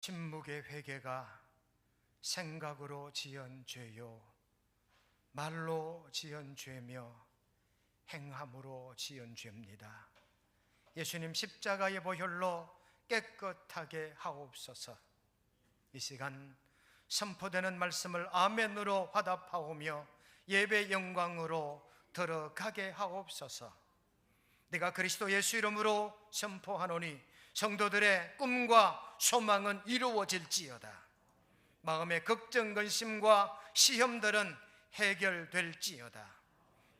침묵의 회개가 생각으로 지은 죄요 말로 지은 죄며 행함으로 지은 죄입니다. 예수님 십자가의 보혈로 깨끗하게 하옵소서. 이 시간 선포되는 말씀을 아멘으로 화답하오며 예배 영광으로 들어가게 하옵소서. 내가 그리스도 예수 이름으로 선포하노니 성도들의 꿈과 소망은 이루어질지어다. 마음의 걱정 근심과 시험들은 해결될지어다.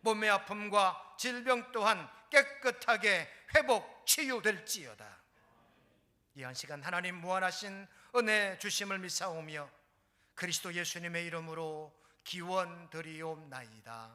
몸의 아픔과 질병 또한 깨끗하게 회복 치유될지어다. 이 한 시간 하나님 무한하신 은혜 주심을 믿사오며 그리스도 예수님의 이름으로 기원 드리옵나이다.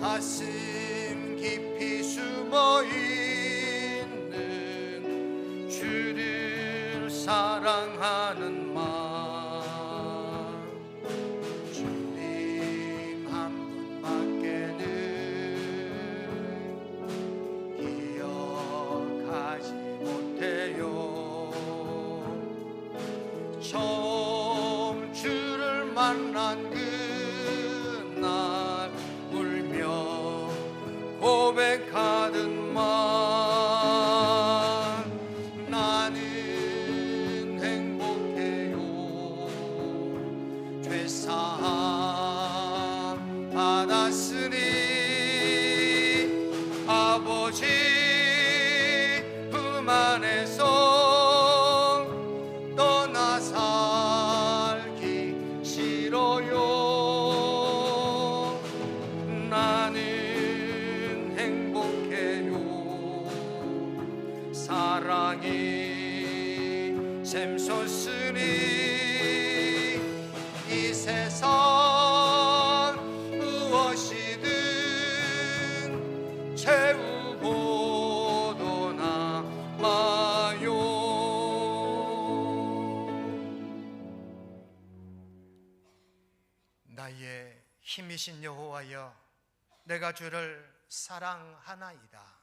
가슴 깊이 숨어 있는 주를 사랑하는 마음. 주님 한 분밖에는 기억하지 못해요. 처음 주를 만난 그 고백하듯만 나는 행복해요. 안에서 떠나 살 사랑이 샘솟으니 이 세상 무엇이든 채우고도 남아요. 나의 힘이신 여호와여 내가 주를 사랑하나이다